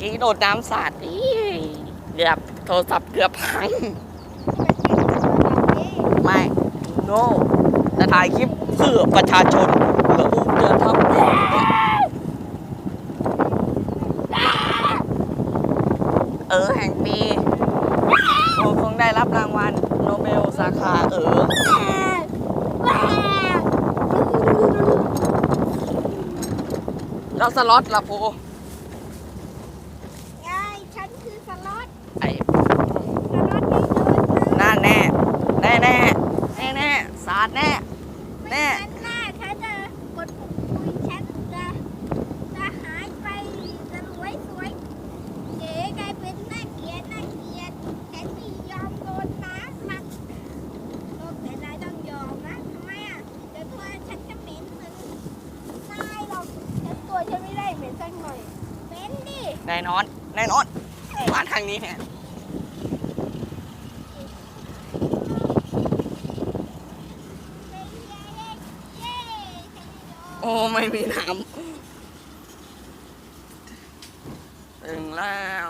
กี้โดดน้ำสาดอีเกือบโทรศัพท์เกือบพัง ไม่ โนจะถ่ายคลิปเพื่อประชาชนแล้วจะทำเออแห่งปีโอคงได้รับรางวัลโนเบลสาขาเออแล้วสล็อตล่ะโพ คือสล็อตไอ้สล็อตไม่เดินน่าแน่แน่แน่แน่แน่สาดแน่ ไม่งั้นหน้าฉันจะกดปุ่มคุยฉันจะจะหายไปจะสวยสวยเก๋กลายเป็นน่าเกลียดน่าเกลียดฉันไม่ยอมโดนน้ำหนักก็เป็นไรต้องยอมนะทำไมอะเดี๋ยวตัวฉันจะเหม็นเหมือนนายหรอกแต่ตัวฉันไม่ได้เหม็นสักหน่อยเหม็นดิ แน่นอน แน่นอน มาทางนี้แฮะโอ้ ไม่มีน้ำถึงแล้ว